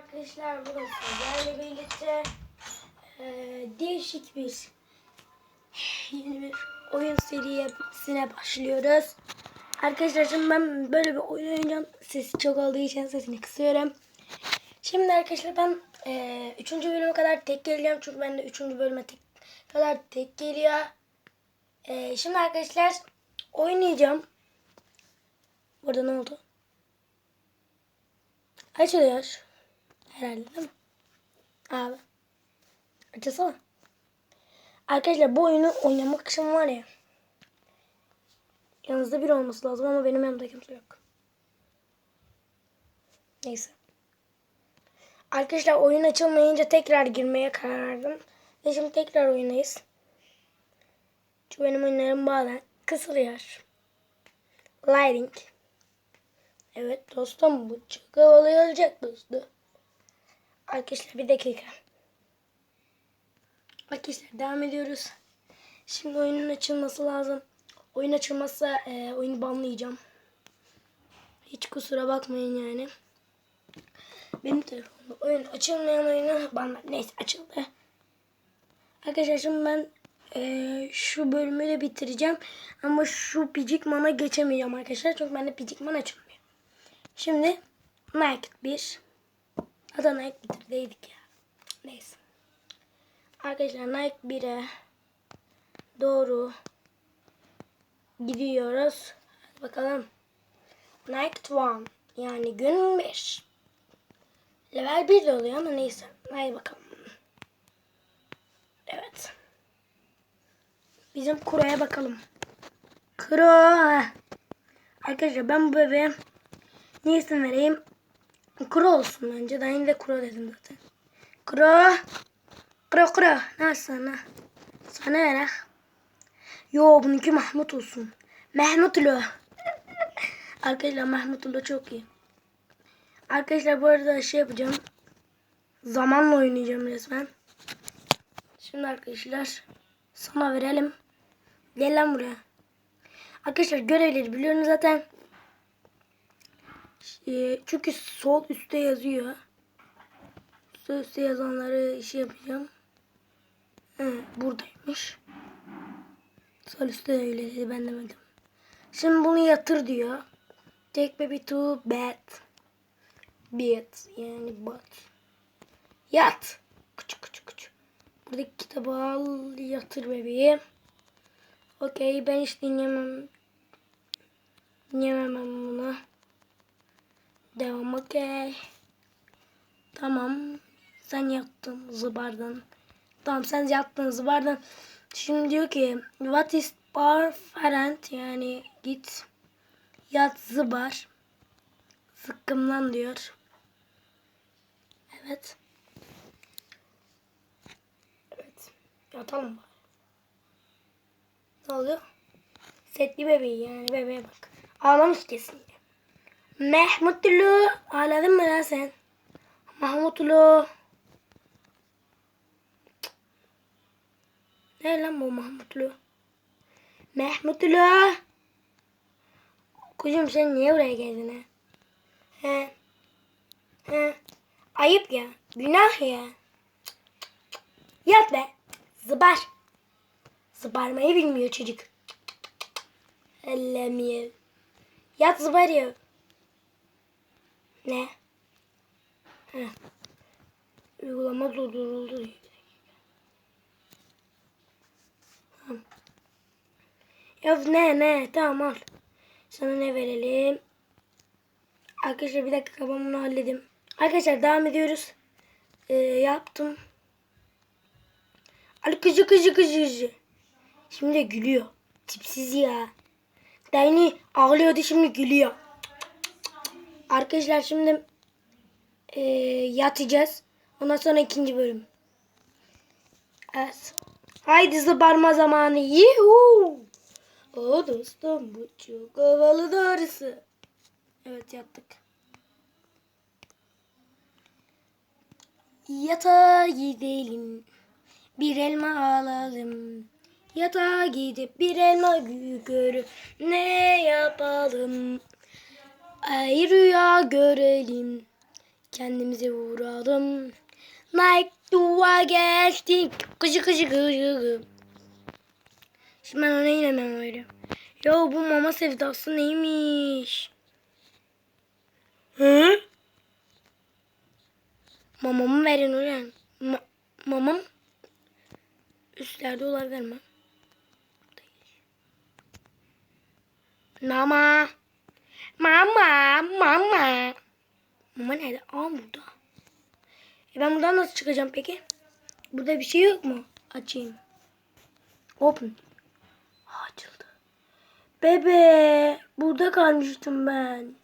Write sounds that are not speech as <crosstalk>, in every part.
arkadaşlar bugün sizlerle birlikte eee, değişik bir yeni bir oyun serisine başlıyoruz. Arkadaşlar şimdi ben böyle bir oyun oynayacağım. Sesi çok olduğu için sesini kısıyorum. Şimdi arkadaşlar ben eee 3. bölüme kadar tek geleceğim. Çünkü ben de 3. bölüme tek, kadar tek geliyor. Eee, şimdi arkadaşlar oynayacağım. Burada ne oldu? Açılıyor. Herhalde değil mi? Abi. Açılsana. Arkadaşlar bu oyunu oynamak için var ya. Yanınızda biri olması lazım ama benim yanımda kimse yok. Neyse. Arkadaşlar oyun açılmayınca tekrar girmeye karar verdim. Ve şimdi tekrar oynayız. Çünkü benim oyunlarım bazen kısılıyor. Lighting. Evet dostum bu çok havalı olacak dostu. Arkadaşlar bir dakika. Arkadaşlar devam ediyoruz. Şimdi oyunun açılması lazım. Oyun açılmazsa e, oyunu banlayacağım. Hiç kusura bakmayın yani. Benim telefonumda oyun açılmayan oyunu banlar. Neyse açıldı. Arkadaşlar şimdi ben e, şu bölümü de bitireceğim. Ama şu picik mana geçemeyeceğim arkadaşlar. Çünkü bende picik mana açılmıyor. Şimdi Nike 1. Hatta Nike bitirdiydik ya. Neyse. Arkadaşlar Nike 1'e doğru gidiyoruz. Hadi bakalım. Nike 1 yani gün 5. Level 1 de oluyor ama neyse. Hadi bakalım. Evet. Bizim Kuro'ya bakalım. Kuro. Arkadaşlar ben bu bebeğe ne isim vereyim? Kuro olsun bence. Daha yine kuro dedim zaten. Kuro. Kuro kuro. Ne sana? Sana ver ha. Yo bununki Mahmut olsun. Mahmutlu. <laughs> Arkadaşlar Mahmutlu çok iyi. Arkadaşlar bu arada şey yapacağım. Zamanla oynayacağım resmen. Şimdi arkadaşlar sana verelim. Gel lan buraya. Arkadaşlar görevleri biliyorsunuz zaten. Ee, çünkü sol üstte yazıyor. Sol üstte yazanları işi yapacağım. He, buradaymış. Sol üstte öyle dedi ben demedim. Şimdi bunu yatır diyor. Take baby to bed. Bed yani bat. Yat. Küçük küçük küçük. Buradaki kitabı al yatır bebeği. Okey ben hiç dinlemem. Dinlemem bunu. Devam okey. Tamam. Sen yattın zıbardın. Tamam sen yattın zıbardın. Şimdi diyor ki what is bar parent yani git yat zıbar. Sıkkımlan diyor. Evet. Evet. Yatalım bari. Ne oluyor? Setli bebeği yani bebeğe bak. Ağlamış kesin. Mehmutlu. Ağladın mı lan sen? Mahmutlu. Ne lan bu Mahmutlu? Mehmutlu. Kuzum sen niye buraya geldin ha? He. He. Ayıp ya. Günah ya. Yat be. Zıbar. Zıbarmayı bilmiyor çocuk. Allah'ım ya. Yat zıbar ya. Ne? Heh. Uygulama durduruldu. Tamam. Ya ne ne tamam al. Sana ne verelim? Arkadaşlar bir dakika ben bunu halledim. Arkadaşlar devam ediyoruz. Ee, yaptım. Ali kızı kızı kızı kızı. Şimdi gülüyor. Tipsiz ya. Dayını ağlıyordu şimdi gülüyor. Arkadaşlar şimdi e, yatacağız. Ondan sonra ikinci bölüm. Evet. Haydi zıbarma zamanı. Yuhu. O dostum bu çok havalı doğrusu. Evet yattık. Yatağa gidelim. Bir elma alalım. Yatağa gidip bir elma görüp ne yapalım? Ay rüya görelim. Kendimize vuralım. Nike duva geçtik. Kıcı kıcı kıcı. Şimdi ben ona inemem öyle. Ya bu mama sevdası neymiş? Hı? Mamamı verin ulan. Ma mamam üstlerde olabilir mi? Mama. Mama. Mama. Mama nerede? Aa burada. E ben buradan nasıl çıkacağım peki? Burada bir şey yok mu? Açayım. Open. Açıldı. Bebe. Burada kalmıştım ben.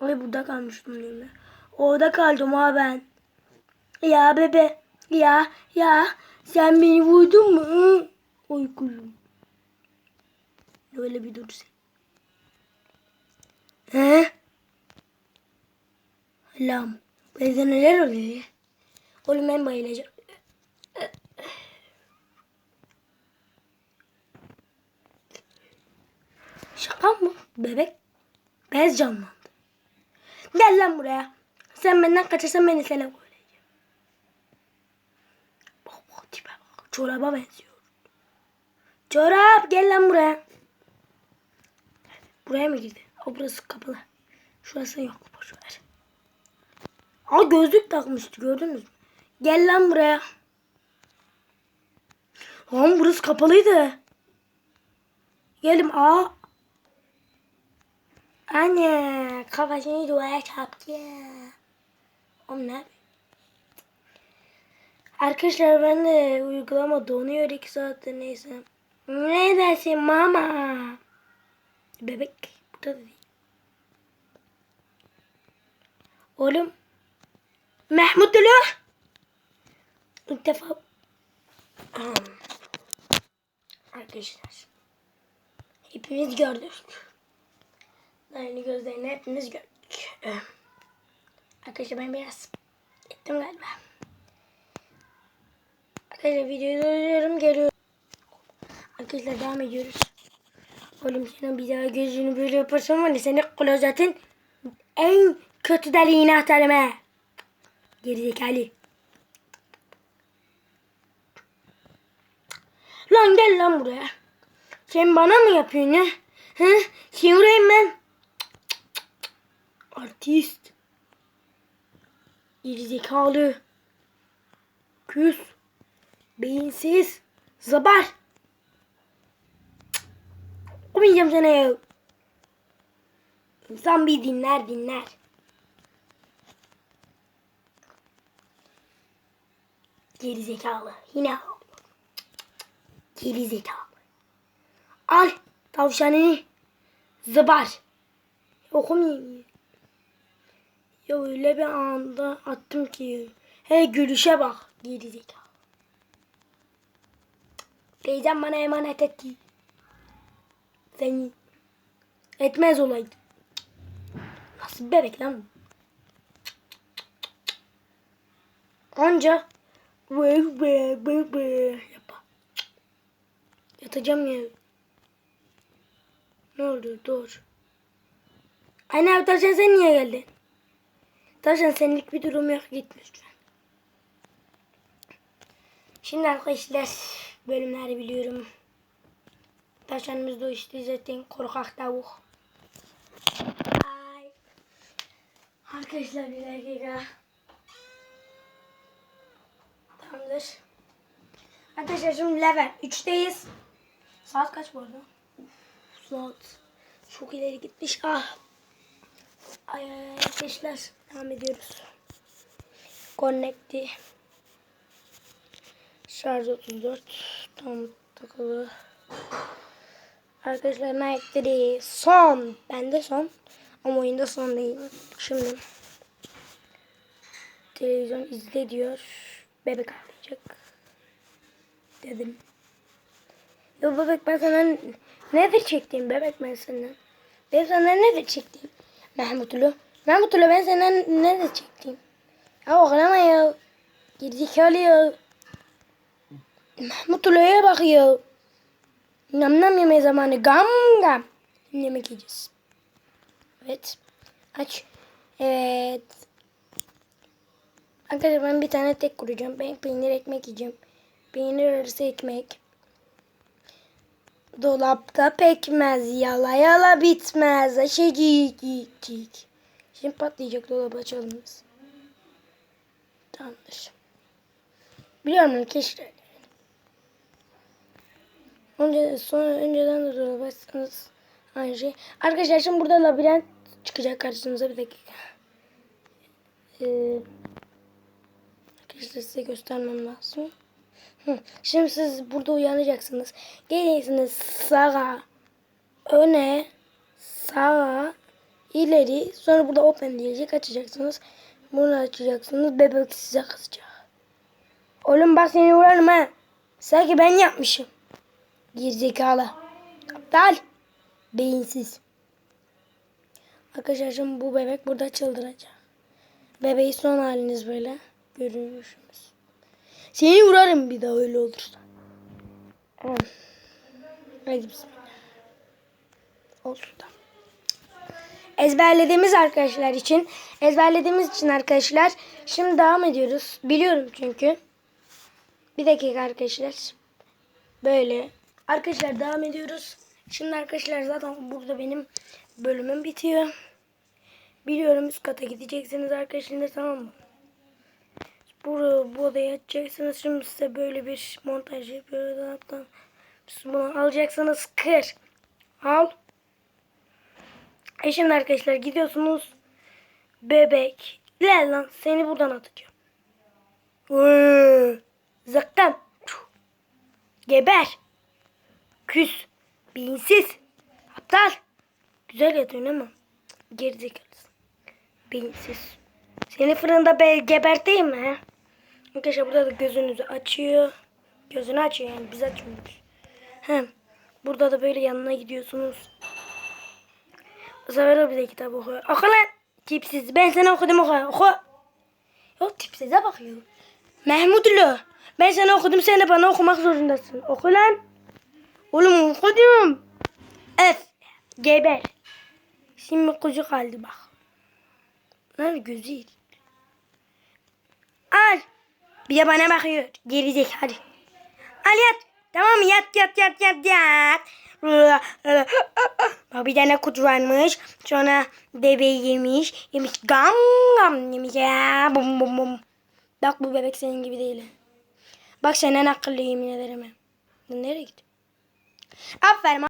Ay burada kalmıştım diyorum ben. Orada kaldım ha ben. Ya bebe. Ya ya. Sen beni vurdun mu? Oy kuzum. Öyle bir dur sen. He? Allah'ım. Bizde neler oluyor ya? Oğlum ben bayılacağım. Şaka mı? Bebek bez canlandı. Gel lan buraya. Sen benden kaçırsan beni sana koyacağım. Bak bak tipe bak. Çoraba benziyor. Çorap gel lan buraya. Buraya mı girdi? O burası kapalı. Şurası yok. Boş ver. Aa gözlük takmıştı gördünüz mü? Gel lan buraya. Lan burası kapalıydı. Gelim aa. Anne kafasını duvara çarptı. Oğlum ne? Arkadaşlar ben de uygulama donuyor iki saattir neyse. Ne dersin mama? Bebek burada da değil. Oğlum. Mahmut Ulu. İlk defa. Arkadaşlar. Hepimiz gördük. Aynı gözlerini hepimiz gördük. Arkadaşlar ben biraz ettim galiba. Arkadaşlar videoyu durduruyorum geliyorum. Arkadaşlar devam ediyoruz. Oğlum senin bir daha gözünü böyle yaparsan var ya seni klozetin en kötü deliğine atarım he. Gerizekalı. Lan gel lan buraya. Sen bana mı yapıyorsun ya? Hı? Vurayım ben. Artist. Gerizekalı. Küs. Beyinsiz. Zabar. Okumayacağım sana ya. İnsan bir dinler dinler. Geri zekalı. Yine. Geri zekalı. Al tavşanını. Zıbar. Okumayayım. Ya öyle bir anda attım ki. He gülüşe bak. Geri zekalı. Teyzem bana emanet etti. Seni etmez olaydı. Nasıl bebek lan? Anca yapa. Yatacağım ya. Ne oldu? Dur. Anne abi Taşan sen niye geldin? Taşan senlik bir durum yok git lütfen. Şimdi arkadaşlar bölümleri biliyorum. Taşanımız da işte zaten korkak tavuk. Ay. Arkadaşlar bir dakika. Tamamdır. Arkadaşlar şimdi level 3'teyiz. Saat kaç bu arada? Saat çok ileri gitmiş. Ah. Ay arkadaşlar devam ediyoruz. Connect'i. Şarj 34. Tam takılı. Arkadaşlar Nike'leri son. Bende son. Ama oyunda son değil. Şimdi televizyon izle diyor. Bebek ağlayacak. Dedim. Ya bebek ben sana nedir çektiğim bebek ben senden. Ben senden nedir çektiğim? Mahmutlu. Mahmutlu ben senden nedir çektiğim? Ya oğlama ya. Gerizekalı ya. Mahmutlu'ya bak ya. Nam nam yeme zamanı. Gam gam. Yemek yiyeceğiz. Evet. Aç. Evet. Arkadaşlar ben bir tane tek kuracağım. Ben peynir ekmek yiyeceğim. Peynir arası ekmek. Dolapta pekmez. Yala yala bitmez. Aşecik cik cik. Şimdi patlayacak dolabı açalım biz. Tamamdır. Biliyorum arkadaşlar. Önce, sonra önceden de dolabı açsanız aynı şey. Arkadaşlar şimdi burada labirent çıkacak karşınıza bir dakika. Ee, arkadaşlar size göstermem lazım. Şimdi siz burada uyanacaksınız. Geleceksiniz sağa, öne, sağa, ileri. Sonra burada open diyecek açacaksınız. Bunu açacaksınız. Bebek size kızacak. Oğlum bak seni vurarım ha. Sanki ben yapmışım. Gerizekalı. Aptal. Beyinsiz. Arkadaşlar şimdi bu bebek burada çıldıracak. Bebeği son haliniz böyle. Görüyorsunuz. Seni vurarım bir daha öyle olursa. Tamam. Hadi bismillah. Olsun da. Ezberlediğimiz arkadaşlar için, ezberlediğimiz için arkadaşlar şimdi devam ediyoruz. Biliyorum çünkü. Bir dakika arkadaşlar. Böyle. Arkadaşlar devam ediyoruz. Şimdi arkadaşlar zaten burada benim bölümüm bitiyor. Biliyorum üst kata gideceksiniz arkadaşlar tamam mı? Bu, bu odaya açacaksınız. Şimdi size böyle bir montaj yapıyoruz. Siz bunu alacaksınız. Kır. Al. E şimdi arkadaşlar gidiyorsunuz. Bebek. Gel lan seni buradan atacağım. Vıı. Zıkkım. Geber. Küs. Beyinsiz. Aptal. Güzel yatıyorsun ama. Gerizekalısın. Beyinsiz. Seni fırında be geberteyim mi? Arkadaşlar burada da gözünüzü açıyor. Gözünü açıyor yani biz açmıyoruz. Hem burada da böyle yanına gidiyorsunuz. Bu sefer o bize kitap okuyor. Oku lan. Tipsiz. Ben sana okudum oku. Oku. Yok tipsize bakıyor. Mahmudlu. Ben sana okudum sen de bana okumak zorundasın. Oku lan. Oğlum okudum. Öf. Geber. Şimdi kuzu kaldı bak. Lan güzel. Bir de bana bakıyor. Geri zekalı. Al yat. Tamam? Yat yat yat yat yat. Bir tane kutu varmış. Sonra bebeği yemiş. Yemiş gam gam yemiş ya. Bum bum bum. Bak bu bebek senin gibi değil. Bak senden akıllı yemin ederim. Nereye gidiyor? Aferin.